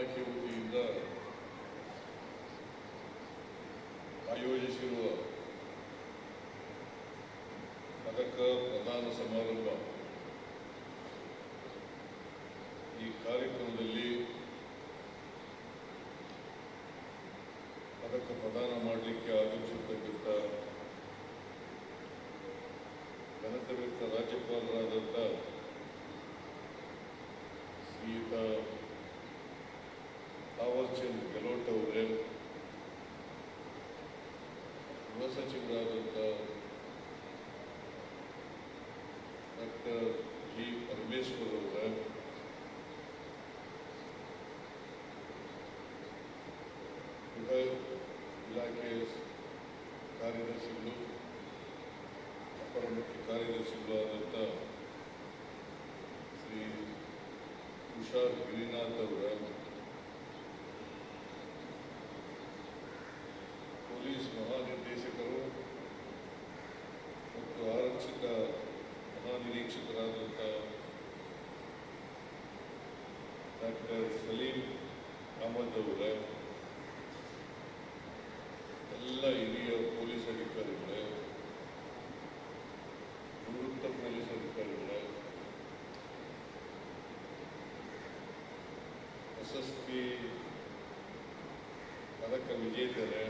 ಇಲಾಖೆ ವತಿಯಿಂದ ಆಯೋಜಿಸಿರುವ ಪದಕ ಪ್ರದಾನ ಸಮಾರಂಭ ಈ ಕಾರ್ಯಕ್ರಮದಲ್ಲಿ ಪದಕ ಪ್ರದಾನ ಮಾಡಲಿಕ್ಕೆ ಆಗಮಿಸಿರ್ತಕ್ಕಂಥ ಘನತೆರಹಿತ ರಾಜ್ಯಪಾಲರಾದಂಥ ಶ್ರೀಯುತ ತಾವರ್ಚಂದ್ ಗೆಲೋಟ್ ಅವರೇ ಗೃಹ ಸಚಿವರಾದಂಥ ಡಾಕ್ಟರ್ ಜಿ ಪರಮೇಶ್ವರ್ ಅವರ ಗೃಹ ಇಲಾಖೆಯ ಕಾರ್ಯದರ್ಶಿಗಳು, ಅಪರ ಮುಖ್ಯ ಕಾರ್ಯದರ್ಶಿಗಳು ಆದಂಥ ಶ್ರೀ ತುಷಾರ್ ಗಿರಿನಾಥ್ ಅವರ ಪೊಲೀಸ್ ಮಹಾನಿರ್ದೇಶಕರು ಮತ್ತು ಆರಕ್ಷಕ ಮಹಾನಿರೀಕ್ಷಕರಾದಂಥ ಡಾಕ್ಟರ್ ಸಲೀಂ ಅಹಮದ್ ಅವರ ಎಲ್ಲ ಹಿರಿಯ ಪೊಲೀಸ್ ಅಧಿಕಾರಿಗಳೇ ನಿವೃತ್ತ ಪೊಲೀಸ್ ಅಧಿಕಾರಿಗಳೇ ಪ್ರಶಸ್ತಿ ಪದಕ ವಿಜೇತರೇ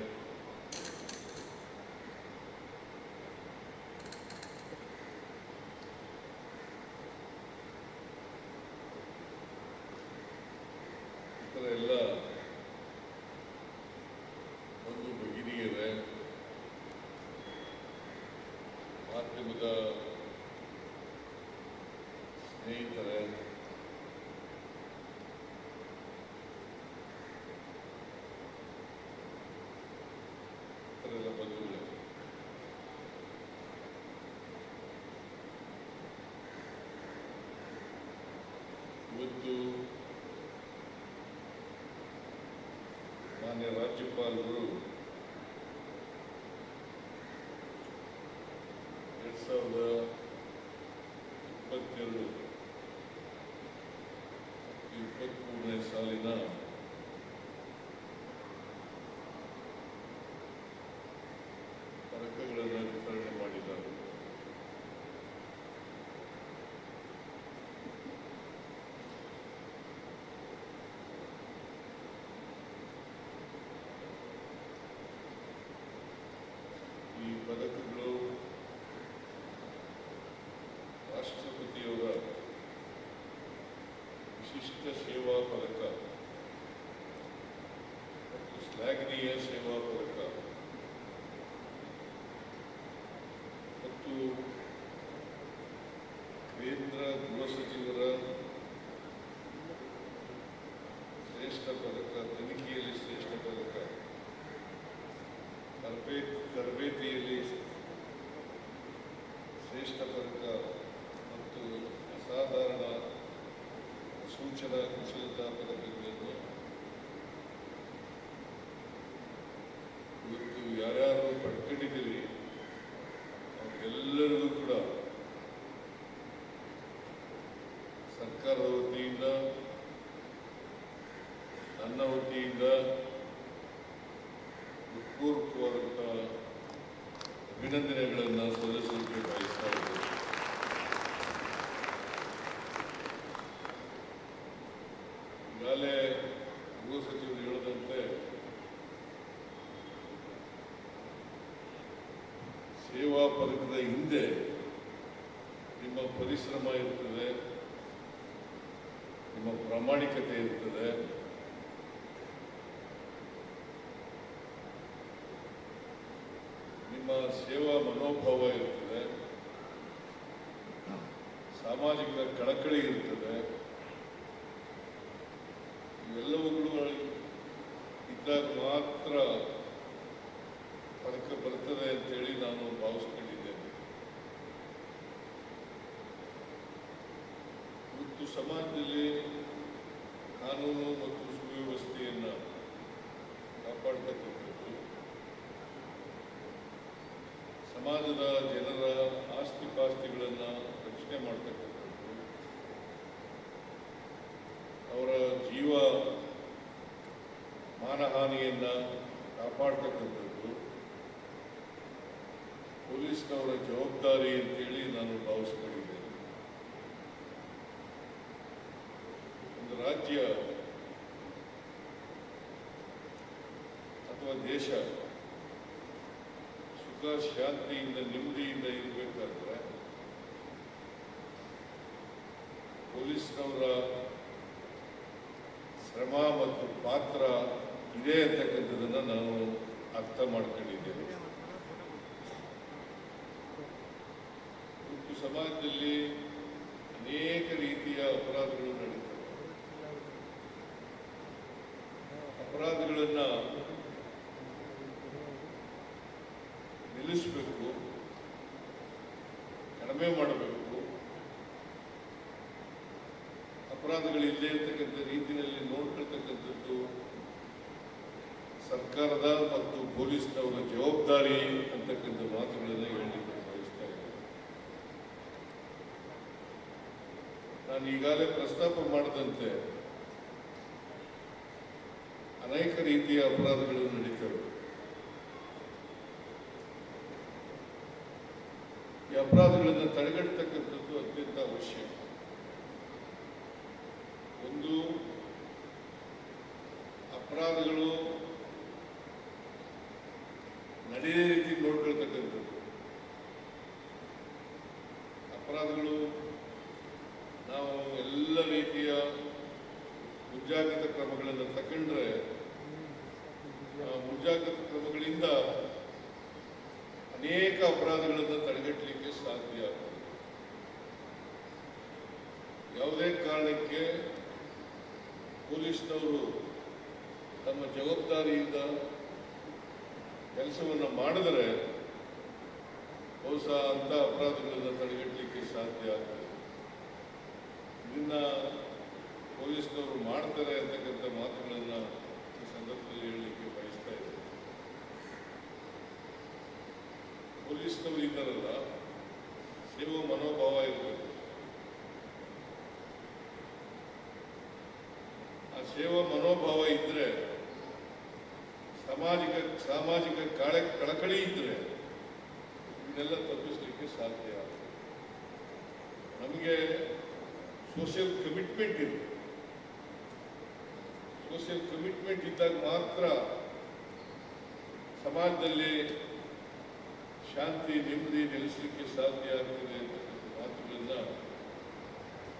ಮಾನ್ಯ ರಾಜ್ಯಪಾಲರು ಮತ್ತು ಶ್ಲಾಘನೀಯ ಸೇವಾ ಪದಕ ಮತ್ತು ಕೇಂದ್ರ ಗೃಹ ಸಚಿವರ ಶ್ರೇಷ್ಠ ಪದಕ ತನಿಖೆಯಲ್ಲಿ ಶ್ರೇಷ್ಠ ಪದಕ ತರಬೇ ತರಬೇತಿಯಲ್ಲಿ ಶ್ರೇಷ್ಠ ಪದಕ ಮತ್ತು ಅಸಾಧಾರಣ ಸೂಚನಾ ಕುಶಲತಾ ಪದಕಗಳನ್ನು ಇವತ್ತು ಯಾರ್ಯಾರು ಪಡ್ಕೊಂಡಿದ್ದೀರಿ ಅವ್ರಿಗೆಲ್ಲರಿಗೂ ಕೂಡ ಸರ್ಕಾರದ ವತಿಯಿಂದ ನನ್ನ ವತಿಯಿಂದ ಹೃತ್ಪೂರ್ವಕವಾದಂಥ ಅಭಿನಂದನೆಗಳನ್ನು ಸಲ್ಲಿಸಲಿಕ್ಕೆ ಬಯಸ್ತಾ ಇದ್ದೇನೆ ಈಗಾಗಲೇ ಗೃಹ ಸಚಿವರು ಹೇಳದಂತೆ ಸೇವಾ ಪದಕದ ಹಿಂದೆ ನಿಮ್ಮ ಪರಿಶ್ರಮ ಇರ್ತದೆ, ನಿಮ್ಮ ಪ್ರಾಮಾಣಿಕತೆ ಇರ್ತದೆ. ನಿಮ್ಮ ಸೇವಾ ಮನೋಭಾವ ಇರ್ತದೆ. ಸಾಮಾಜಿಕ ಕಳಕಳಿ ಇರ್ತದೆ. ಇವೆಲ್ಲವುಗಳು ಇದ್ದಾಗ ಮಾತ್ರ ಪದಕ ಬರ್ತದೆ ಅಂತೇಳಿ ನಾನು ಭಾವಿಸ್ಕೊಂಡಿದ್ದೇನೆ. ಮತ್ತು ಸಮಾಜದಲ್ಲಿ ಕಾನೂನು ಮತ್ತು ಸುವ್ಯವಸ್ಥೆಯನ್ನು ಕಾಪಾಡ್ತಕ್ಕಂಥದ್ದು ಸಮಾಜದ ಜನರ ಆಸ್ತಿ ಪಾಸ್ತಿಗಳನ್ನು ರಕ್ಷಣೆ ಮಾಡ್ತಕ್ಕಂಥದ್ದು, ಅವರ ಜೀವ ಮಾನಹಾನಿಯನ್ನ ಕಾಪಾಡ್ತಕ್ಕಂಥದ್ದು, ಪೊಲೀಸ್ನವರ ಜವಾಬ್ದಾರಿ ಅಂತೇಳಿ ನಾನು ಭಾವಿಸ್ಕೊಂಡಿದ್ದೇನೆ. ಒಂದು ರಾಜ್ಯ ಅಥವಾ ದೇಶ ಸುಖ ಶಾಂತಿಯಿಂದ ನೆಮ್ಮದಿಯಿಂದ ಇರಬೇಕಾದ್ರೆ ಪೊಲೀಸ್ನವರ ಶ್ರಮ ಮತ್ತು ಪಾತ್ರ ಇದೆ ಅಂತಕ್ಕಂಥದ್ದನ್ನ ನಾನು ಅರ್ಥ ಮಾಡ್ಕೊಂಡಿದ್ದೇನೆ ಇವತ್ತು ಸಮಾಜದಲ್ಲಿ ಅನೇಕ ರೀತಿಯ ಅಪರಾಧಗಳು ನಡೀತವೆ. ಅಪರಾಧಗಳನ್ನ ನಿಲ್ಲಿಸಬೇಕು ಕಡಿಮೆ ಮಾಡಬೇಕು ಅಪರಾಧಗಳಿಲ್ಲದೆ ಇರ್ತಕ್ಕಂಥ ರೀತಿಯಲ್ಲಿ ನೋಡ್ಕೊಳ್ತಕ್ಕಂಥದ್ದು ಸರ್ಕಾರದ ಮತ್ತು ಪೊಲೀಸ್ನವರ ಜವಾಬ್ದಾರಿ ಅಂತಕ್ಕಂಥ ಮಾತುಗಳನ್ನು ಹೇಳಲಿಕ್ಕೆ ಬಯಸ್ತಾ ಇದ್ದೇನೆ. ನಾನು ಈಗಾಗಲೇ ಪ್ರಸ್ತಾಪ ಮಾಡದಂತೆ ಅನೇಕ ರೀತಿಯ ಅಪರಾಧಗಳು ನಡೀತವೆ ಈ ಅಪರಾಧಗಳನ್ನು ತಡೆಗಟ್ಟತಕ್ಕಂಥದ್ದು ಅತ್ಯಂತ ಅವಶ್ಯ ಒಂದು ಅಪರಾಧಗಳು ನಡೆಯೋ ರೀತಿ ನೋಡ್ಕೊಳ್ತಕ್ಕಂಥದ್ದು ಅಪರಾಧಗಳು, ನಾವು ಎಲ್ಲ ರೀತಿಯ ಮುಂಜಾಗ್ರತಾ ಕ್ರಮಗಳನ್ನು ತಗೊಂಡ್ರೆ ಆ ಮುಂಜಾಗ್ರತಾ ಕ್ರಮಗಳಿಂದ ಅನೇಕ ಅಪರಾಧಗಳನ್ನು ತಡೆಗಟ್ಟಲಿಕ್ಕೆ ಸಾಧ್ಯ. ಯಾವುದೇ ಕಾರಣಕ್ಕೆ ಪೊಲೀಸ್ನವರು ತಮ್ಮ ಜವಾಬ್ದಾರಿಯಿಂದ ಕೆಲಸವನ್ನು ಮಾಡಿದರೆ ಬಹುಶಃ ಅಂಥ ಅಪರಾಧಗಳನ್ನು ತಡೆಗಟ್ಟಲಿಕ್ಕೆ ಸಾಧ್ಯ ಆಗ್ತದೆ. ಪೊಲೀಸ್ನವರು ಮಾಡ್ತಾರೆ ಅಂತಕ್ಕಂಥ ಮಾತುಗಳನ್ನು ಈ ಸಂದರ್ಭದಲ್ಲಿ ಹೇಳಲಿಕ್ಕೆ ಬಯಸ್ತಾ ಇದ್ದಾರೆ ಪೊಲೀಸ್ನವರು ಇದ್ದಾರಲ್ಲ, ಸೇವಾ ಮನೋಭಾವ ಇರಬೇಕು. ಆ ಸೇವಾ ಮನೋಭಾವ ಇದ್ರೆ ಸಾಮಾಜಿಕ ಸಾಮಾಜಿಕ ಕಾಳ, ಕಳಕಳಿ ಇದ್ರೆ ಇದನ್ನೆಲ್ಲ ತಪ್ಪಿಸಲಿಕ್ಕೆ ಸಾಧ್ಯ ನಮಗೆ ಸೋಷಿಯಲ್ ಕಮಿಟ್ಮೆಂಟ್ ಇದೆ. ಸೋಷಿಯಲ್ ಕಮಿಟ್ಮೆಂಟ್ ಇದ್ದಾಗ ಮಾತ್ರ ಸಮಾಜದಲ್ಲಿ ಶಾಂತಿ, ನೆಮ್ಮದಿ ನೆಲೆಸಲಿಕ್ಕೆ ಸಾಧ್ಯ ಆಗ್ತದೆ ಅಂತಕ್ಕಂಥ ಮಾತುಗಳನ್ನ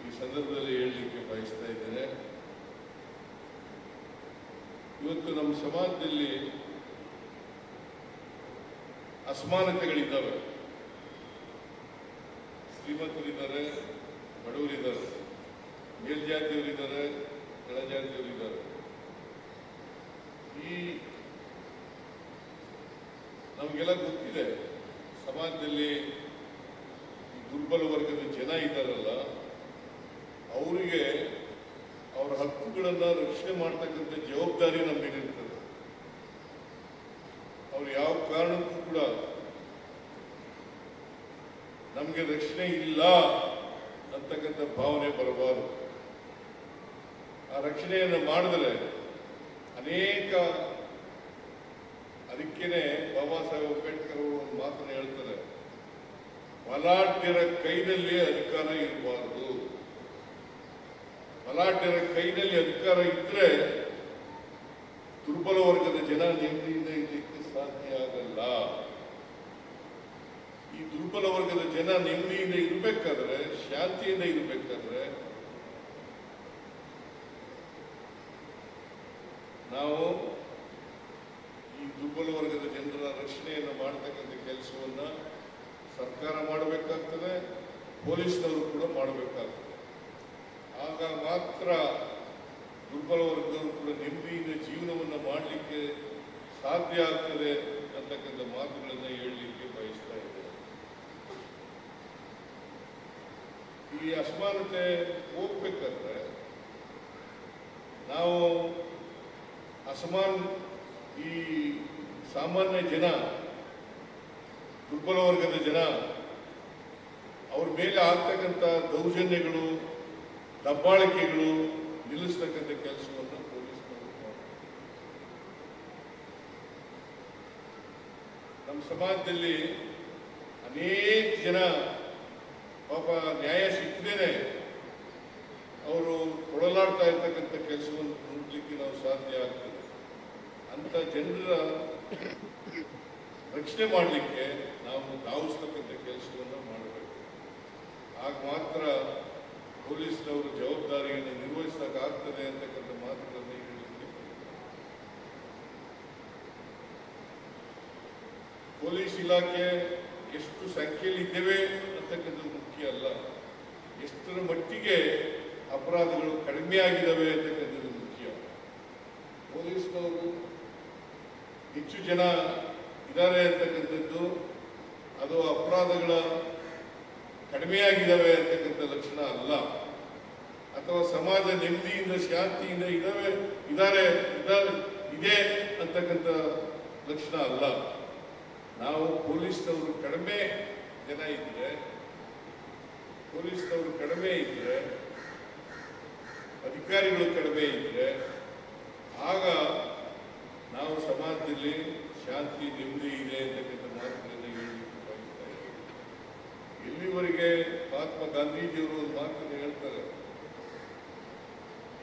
ಈ ಸಂದರ್ಭದಲ್ಲಿ ಹೇಳಲಿಕ್ಕೆ ಬಯಸ್ತಾ ಇದ್ದೇನೆ. ಇವತ್ತು ನಮ್ಮ ಸಮಾಜದಲ್ಲಿ ಅಸಮಾನತೆಗಳಿದ್ದಾವೆ. ಶ್ರೀಮಂತರಿದ್ದಾರೆ ಬಡವರಿದ್ದಾರೆ, ಮೇಲ್ಜಾತಿಯವರಿದ್ದಾರೆ, ಕೆಳಜಾತಿಯವರಿದ್ದಾರೆ. ಈ ನಮಗೆಲ್ಲ ಗೊತ್ತಿದೆ, ಸಮಾಜದಲ್ಲಿ ದುರ್ಬಲ ವರ್ಗದ ಜನ ಇದ್ದಾರಲ್ಲ, ಅವರಿಗೆ ಅವರ ಹಕ್ಕುಗಳನ್ನ ರಕ್ಷಣೆ ಮಾಡ್ತಕ್ಕಂಥ ಜವಾಬ್ದಾರಿ ನಮ್ಮ ಮೇಲಿರ್ತದೆ ಅವ್ರು ಯಾವ ಕಾರಣಕ್ಕೂ ಕೂಡ ನಮಗೆ ರಕ್ಷಣೆ ಇಲ್ಲ ಅಂತಕ್ಕಂಥ ಭಾವನೆ ಬರಬಾರದು. ಆ ರಕ್ಷಣೆಯನ್ನು ಮಾಡಿದ್ರೆ ಅನೇಕ ಅದಕ್ಕೇನೆ ಬಾಬಾ ಸಾಹೇಬ್ ಅಂಬೇಡ್ಕರ್ ಅವರು ಒಂದು ಮಾತನ್ನು ಹೇಳ್ತಾರೆ ಬಲಾಢ್ಯರ ಕೈನಲ್ಲಿ ಅಧಿಕಾರ ಇರಬಾರದು. ಬಲಾಢ್ಯರ ಕೈನಲ್ಲಿ ಅಧಿಕಾರ ಇದ್ರೆ ದುರ್ಬಲ ವರ್ಗದ ಜನ ನೆಮ್ಮದಿಯಿಂದ ಇರಲಿಕ್ಕೆ ಸಾಧ್ಯ ಆಗಲ್ಲ. ಈ ದುರ್ಬಲ ವರ್ಗದ ಜನ ನೆಮ್ಮದಿಯಿಂದ ಇರಬೇಕಾದ್ರೆ, ಶಾಂತಿಯಿಂದ ಇರಬೇಕಾದ್ರೆ, ನಾವು ಈ ದುರ್ಬಲ ವರ್ಗದ ಜನರ ರಕ್ಷಣೆಯನ್ನು ಮಾಡತಕ್ಕಂಥ ಕೆಲಸವನ್ನು ಸರ್ಕಾರ ಮಾಡಬೇಕಾಗ್ತದೆ, ಪೊಲೀಸ್ನವರು ಕೂಡ ಮಾಡಬೇಕಾಗ್ತದೆ. ಆಗ ಮಾತ್ರ ದುರ್ಬಲ ವರ್ಗದವರು ಕೂಡ ನೆಮ್ಮದಿಯಿಂದ ಜೀವನವನ್ನು ಮಾಡಲಿಕ್ಕೆ ಸಾಧ್ಯ ಆಗ್ತದೆ ಅಂತಕ್ಕಂಥ ಮಾತುಗಳನ್ನು ಹೇಳಲಿಕ್ಕೆ ಬಯಸ್ತಾ ಈ ಅಸಮಾನತೆ ಹೋಗ್ಬೇಕಂದ್ರೆ ನಾವು ಅಸಮಾನ ಈ ಸಾಮಾನ್ಯ ಜನ, ದುರ್ಬಲ ವರ್ಗದ ಜನ, ಅವ್ರ ಮೇಲೆ ಆಗ್ತಕ್ಕಂಥ ದೌರ್ಜನ್ಯಗಳು, ದಬ್ಬಾಳಿಕೆಗಳು ನಿಲ್ಲಿಸ್ತಕ್ಕಂಥ ಕೆಲಸವನ್ನು ಪೊಲೀಸ್ನವರು ನಮ್ಮ ಸಮಾಜದಲ್ಲಿ ಅನೇಕ ಜನ ಪಾಪ ನ್ಯಾಯ ಸಿಕ್ಕದೇನೆ ಅವರು ಕೊಡಲಾಡ್ತಾ ಇರ್ತಕ್ಕಂಥ ಕೆಲಸವನ್ನು ಮುಟ್ಲಿಕ್ಕೆ ನಾವು ಸಾಧ್ಯ ಆಗ್ತದೆ ಅಂತ ಜನರ ರಕ್ಷಣೆ ಮಾಡಲಿಕ್ಕೆ ನಾವು ಧಾವಿಸ್ತಕ್ಕಂಥ ಕೆಲಸವನ್ನು ಮಾಡಬೇಕು. ಆಗ ಮಾತ್ರ ಪೊಲೀಸ್ನವರು ಜವಾಬ್ದಾರಿಯನ್ನು ನಿರ್ವಹಿಸಕ್ಕಾಗ್ತದೆ ಅಂತಕ್ಕಂಥ ಮಾತುಗಳನ್ನು ಹೇಳಲಿಕ್ಕೆ ಪೊಲೀಸ್ ಇಲಾಖೆ ಎಷ್ಟು ಸಂಖ್ಯೆಯಲ್ಲಿ ಇದ್ದೇವೆ ಅಂತಕ್ಕಂಥದ್ದು ಮುಖ್ಯ ಅಲ್ಲ. ಎಷ್ಟರ ಮಟ್ಟಿಗೆ ಅಪರಾಧಗಳು ಕಡಿಮೆ ಆಗಿದ್ದಾವೆ ಅಂತಕ್ಕಂಥದ್ದು ಮುಖ್ಯ. ಪೊಲೀಸ್ನವರು ಹೆಚ್ಚು ಜನ ಇದ್ದಾರೆ ಅಂತಕ್ಕಂಥದ್ದು, ಅದು ಅಪರಾಧಗಳ ಕಡಿಮೆಯಾಗಿದ್ದಾವೆ ಅಂತಕ್ಕಂಥ ಲಕ್ಷಣ ಅಲ್ಲ. ಅಥವಾ ಸಮಾಜ ನೆಮ್ಮದಿಯಿಂದ, ಶಾಂತಿಯಿಂದ ಇದ್ದಾವೆ, ಇದ್ದಾರೆ ಇದ್ದಾರೆ ಇದೆ ಅಂತಕ್ಕಂಥ ಲಕ್ಷಣ ಅಲ್ಲ. ನಾವು ಪೊಲೀಸ್ನವರು ಕಡಿಮೆ ಜನ ಇದ್ರೆ ಪೊಲೀಸ್ನವರು ಕಡಿಮೆ ಇದ್ರೆ, ಅಧಿಕಾರಿಗಳು ಕಡಿಮೆ ಇದ್ರೆ, ಆಗ ನಾವು ಸಮಾಜದಲ್ಲಿ ಶಾಂತಿ, ನೆಮ್ಮದಿ ಇದೆ ಅಂತಕ್ಕಂಥ ಮಾತುಗಳನ್ನು ಹೇಳಲಿಕ್ಕೆ ಇದ್ದೀವಿ. ಎಲ್ಲಿವರೆಗೆ ಮಹಾತ್ಮ ಗಾಂಧೀಜಿಯವರು ಒಂದು ಮಾತನ್ನು ಹೇಳ್ತಾರೆ.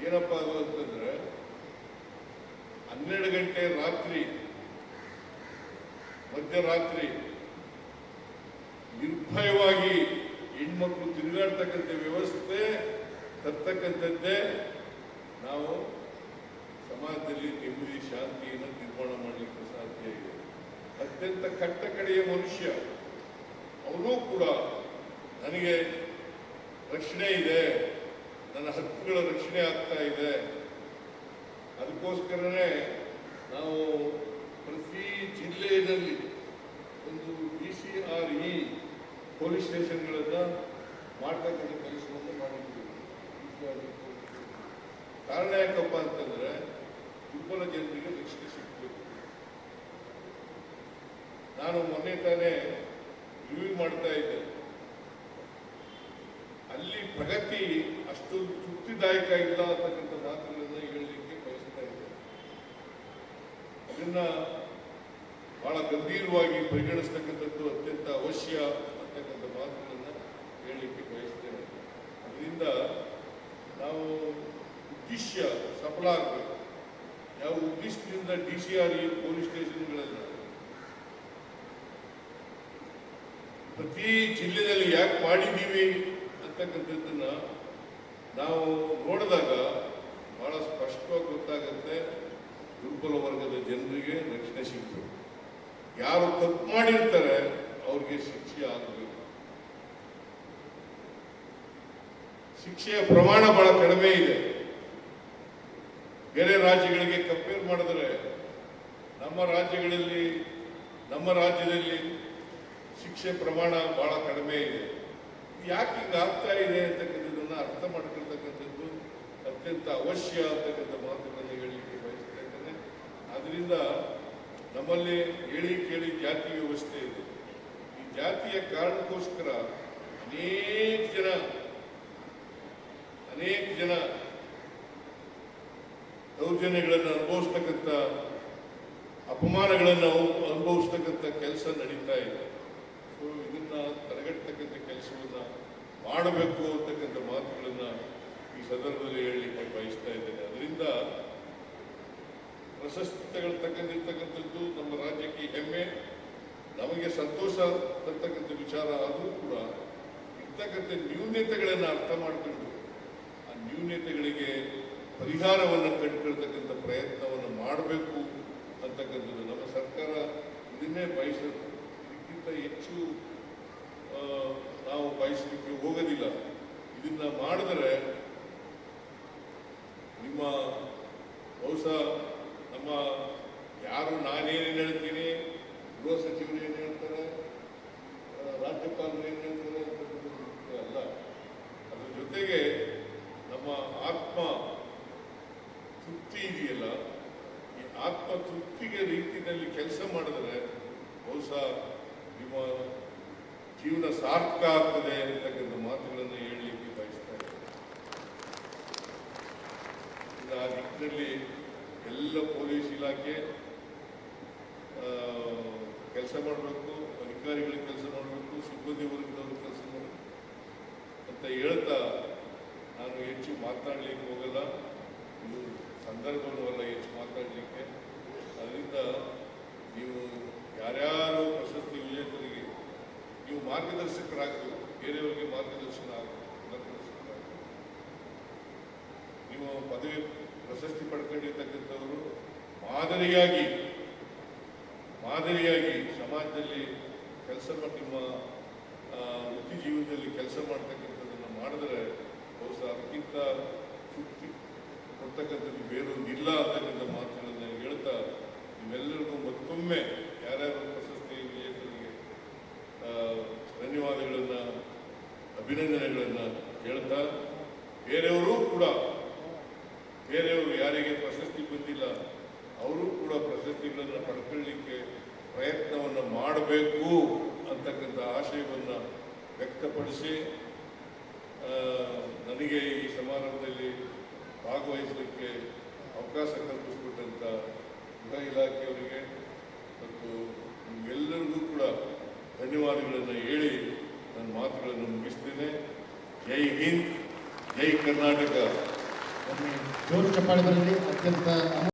ಏನಪ್ಪ ಅದು ಅಂತಂದ್ರೆ, ಹನ್ನೆರಡು ಗಂಟೆ ರಾತ್ರಿ, ಮಧ್ಯರಾತ್ರಿ, ನಿರ್ಭಯವಾಗಿ ಹೆಣ್ಮಕ್ಳು ತಿರುಗಾಡ್ತಕ್ಕಂಥ ವ್ಯವಸ್ಥೆ ತರ್ತಕ್ಕಂಥದ್ದೇ ನಾವು ಸಮಾಜದಲ್ಲಿ ನೆಮ್ಮದಿ ಶಾಂತಿಯನ್ನು ನಿರ್ಮಾಣ ಮಾಡಲಿಕ್ಕೆ ಸಾಧ್ಯ ಇದೆ. ಅತ್ಯಂತ ಕಟ್ಟ ಕಡೆಯ ಮನುಷ್ಯ ಅವನು ಕೂಡ ನನಗೆ ರಕ್ಷಣೆ ಇದೆ, ನನ್ನ ಹಕ್ಕುಗಳ ರಕ್ಷಣೆ ಆಗ್ತಾ ಇದೆ. ಅದಕ್ಕೋಸ್ಕರನೇ ನಾವು ಪ್ರತಿ ಜಿಲ್ಲೆಯಲ್ಲಿ ಒಂದು B C R E police ಸ್ಟೇಷನ್ಗಳಿಂದ ಮಾಡ್ತಕ್ಕಂಥ ಕೆಲಸವನ್ನು ಮಾಡಿದ್ದೀವಿ. ಕಾರಣ ಯಾಕಪ್ಪ ಅಂತಂದ್ರೆ ದುರ್ಬಲ ಜನರಿಗೆ ರಕ್ಷಣೆ ಸಿಗಬೇಕು. ನಾನು ಮೊನ್ನೆ ತಾನೇ ರಿವ್ಯೂ ಮಾಡ್ತಾ ಇದ್ದೆ. ಅಲ್ಲಿ ಪ್ರಗತಿ ಅಷ್ಟು ತೃಪ್ತಿದಾಯಕ ಇಲ್ಲ ಅಂತಕ್ಕಂಥ ಮಾತುಗಳನ್ನು ಹೇಳಲಿಕ್ಕೆ ಬಯಸ್ತಾ ಇದ್ದೆ. ಅದನ್ನ ಬಹಳ ಗಂಭೀರವಾಗಿ ಪರಿಗಣಿಸ್ತಕ್ಕಂಥದ್ದು ಅತ್ಯಂತ ಅವಶ್ಯ. ಅಂತಕ್ಕಂಥ ಮಾತುಗಳನ್ನು ಹೇಳಲಿಕ್ಕೆ ಬಯಸ್ತೇನೆ. ಅದರಿಂದ ನಾವು ಉದ್ದೇಶ ಸಫಲ ಆಗಬೇಕು. ಯಾವ ಉದ್ದೇಶದಿಂದ D C R E police ಸ್ಟೇಷನ್ಗಳನ್ನು ಪ್ರತಿ ಜಿಲ್ಲೆಯಲ್ಲಿ ಯಾಕೆ ಮಾಡಿದ್ದೀವಿ ಅಂತಕ್ಕಂಥದ್ದನ್ನು ನಾವು ನೋಡಿದಾಗ ಬಹಳ ಸ್ಪಷ್ಟವಾಗಿ ಗೊತ್ತಾಗುತ್ತೆ. ದುರ್ಬಲ ವರ್ಗದ ಜನರಿಗೆ ರಕ್ಷಣೆ ಸಿಗಬೇಕು. ಯಾರು ತಪ್ಪು ಮಾಡಿರ್ತಾರೆ, ಅವ್ರಿಗೆ ಶಿಕ್ಷೆ ಆಗಬೇಕು. ಶಿಕ್ಷೆಯ ಪ್ರಮಾಣ ಬಹಳ ಕಡಿಮೆ ಇದೆ. ಬೇರೆ ರಾಜ್ಯಗಳಿಗೆ ಕಂಪೇರ್ ಮಾಡಿದ್ರೆ ನಮ್ಮ ರಾಜ್ಯಗಳಲ್ಲಿ, ನಮ್ಮ ರಾಜ್ಯದಲ್ಲಿ ಶಿಕ್ಷೆ ಪ್ರಮಾಣ ಬಹಳ ಕಡಿಮೆ ಇದೆ. ಯಾಕೆ ಆಗ್ತಾ ಇದೆ ಅಂತಕ್ಕಂಥದ್ದನ್ನ ಅರ್ಥ ಮಾಡ್ಕೊಳ್ತಕ್ಕಂಥದ್ದು ಅತ್ಯಂತ ಅವಶ್ಯ ಅಂತಕ್ಕಂಥ ಮಾತುಗಳನ್ನು ಹೇಳಲಿಕ್ಕೆ ಬಯಸ್ತಾ ಇದ್ದೇನೆ. ಆದ್ರಿಂದ ನಮ್ಮಲ್ಲಿ ಹೇಳಿ ಕೇಳಿ ಜಾತಿ ವ್ಯವಸ್ಥೆ ಇದೆ. ಈ ಜಾತಿಯ ಕಾರಣಕ್ಕೋಸ್ಕರ ಅನೇಕ ಜನ ಅನೇಕ ಜನ ದೌರ್ಜನ್ಯಗಳನ್ನು ಅನುಭವಿಸ್ತಕ್ಕಂಥ ಅಪಮಾನಗಳನ್ನು ಅನುಭವಿಸ್ತಕ್ಕಂಥ ಕೆಲಸ ನಡೀತಾ ಇದೆ. ಸೊ ಇದನ್ನ ತಡೆಗಟ್ಟತಕ್ಕಂಥ ಕೆಲಸವನ್ನು ಮಾಡಬೇಕು ಅಂತಕ್ಕಂಥ ಮಾತುಗಳನ್ನ ಈ ಸಂದರ್ಭದಲ್ಲಿ ಹೇಳಲಿಕ್ಕೆ ಬಯಸ್ತಾ ಇದ್ದೇನೆ. ಅದರಿಂದ ಪ್ರಶಸ್ತಿ ತಗೊಳ್ತಕ್ಕಂಥದ್ದು ನಮ್ಮ ರಾಜ್ಯಕ್ಕೆ ಹೆಮ್ಮೆ, ನಮಗೆ ಸಂತೋಷ ತರ್ತಕ್ಕಂಥ ವಿಚಾರ ಆದರೂ ಕೂಡ ಇರ್ತಕ್ಕಂಥ ನ್ಯೂನ್ಯತೆಗಳನ್ನು ಅರ್ಥ ಮಾಡಿಕೊಂಡು ನ್ಯೂನ್ಯತೆಗಳಿಗೆ ಪರಿಹಾರವನ್ನು ಕಂಡುಕೊಳ್ತಕ್ಕಂಥ ಪ್ರಯತ್ನವನ್ನು ಮಾಡಬೇಕು ಅಂತಕ್ಕಂಥದ್ದು ನಮ್ಮ ಸರ್ಕಾರ ಇದನ್ನೇ ಬಯಸೋದು ಇದಕ್ಕಿಂತ ಹೆಚ್ಚು ನಾವು ಬಯಸಲಿಕ್ಕೆ ಹೋಗೋದಿಲ್ಲ. ಇದನ್ನ ಮಾಡಿದ್ರೆ ನಿಮ್ಮ ಬಹುಶಃ ನಮ್ಮ ಯಾರು ನಾನೇನೇನು ಹೇಳ್ತೀನಿ ಸಾರ್ಥಕ ಆಗ್ತದೆ ಅಂತಕ್ಕಂಥ ಮಾತುಗಳನ್ನು ಹೇಳಲಿಕ್ಕೆ ಬಯಸ್ತಾ ಇದ್ದಾರೆ ಎಲ್ಲ ಪೊಲೀಸ್ ಇಲಾಖೆ ಕೆಲಸ ಮಾಡಬೇಕು, ಅಧಿಕಾರಿಗಳಿಗೆ ಕೆಲಸ ಮಾಡಬೇಕು, ಸಿಬ್ಬಂದಿ ವರ್ಗದವರು ಕೆಲಸ ಮಾಡಬೇಕು. ಅಂತ ಹೇಳ್ತಾ ನಾನು ಹೆಚ್ಚು ಮಾತನಾಡಲಿಕ್ಕೆ ಹೋಗಲ್ಲ. ಇದು ಸಂದರ್ಭವನ್ನು ಅಲ್ಲ ಹೆಚ್ಚು ಮಾತಾಡಲಿಕ್ಕೆ. ಅದರಿಂದ ನೀವು ಯಾರ್ಯಾರು ಪ್ರಶಸ್ತಿ ನೀವು ಮಾರ್ಗದರ್ಶಕರಾಗಬೇಕು ಬೇರೆಯವರಿಗೆ ಮಾರ್ಗದರ್ಶನ ನೀವು ಪದವಿ ಪ್ರಶಸ್ತಿ ಪಡ್ಕೊಂಡಿರ್ತಕ್ಕಂಥವರು, ಮಾದರಿಯಾಗಿ ಮಾದರಿಯಾಗಿ ಸಮಾಜದಲ್ಲಿ ಕೆಲಸ ಮಾಡಿ, ನಿಮ್ಮ ವೃತ್ತಿ ಜೀವನದಲ್ಲಿ ಕೆಲಸ ಮಾಡ್ತಕ್ಕಂಥದ್ದನ್ನು ಮಾಡಿದ್ರೆ ಬಹುಶಃ ಅದಕ್ಕಿಂತ ತೃಪ್ತಿ ಕೊಡ್ತಕ್ಕಂಥದ್ದು ಬೇರೊಂದಿಲ್ಲ ಅಂತಕ್ಕಂಥ ಮಾತುಗಳನ್ನು ಹೇಳ್ತಾ ನಿಮ್ಮೆಲ್ಲರಿಗೂ ಮತ್ತೊಮ್ಮೆ ಯಾರ್ಯಾರು ಪ್ರಶಸ್ತಿ ವಿಜೇತರಿಗೆ ಆ, ಧನ್ಯವಾದಗಳನ್ನು, ಅಭಿನಂದನೆಗಳನ್ನು ಹೇಳ್ತಾ ಬೇರೆಯವರು ಕೂಡ, ಬೇರೆಯವರು ಯಾರಿಗೆ ಪ್ರಶಸ್ತಿ ಬಂದಿಲ್ಲ, ಅವರು ಕೂಡ ಪ್ರಶಸ್ತಿಗಳನ್ನು ಪಡ್ಕೊಳ್ಳಿಕ್ಕೆ ಪ್ರಯತ್ನವನ್ನು ಮಾಡಬೇಕು ಅಂತಕ್ಕಂಥ ಆಶಯವನ್ನು ವ್ಯಕ್ತಪಡಿಸಿ ನನಗೆ ಈ ಸಮಾರಂಭದಲ್ಲಿ ಭಾಗವಹಿಸಲಿಕ್ಕೆ ಅವಕಾಶ ಕಲ್ಪಿಸಿಕೊಟ್ಟಂಥ ಗೃಹ ಇಲಾಖೆಯವರಿಗೆ ಮತ್ತು ನಿಮ್ಗೆಲ್ಲರಿಗೂ ಕೂಡ ಧನ್ಯವಾದಗಳನ್ನು ಹೇಳಿ ನನ್ನ ಮಾತುಗಳನ್ನು ಮುಗಿಸ್ತೇನೆ. ಜೈ ಹಿಂದ್ ಜೈ ಕರ್ನಾಟಕ. ಜೋರು ಚಪ್ಪಾಳೆ ಬರಲಿ ಅತ್ಯಂತ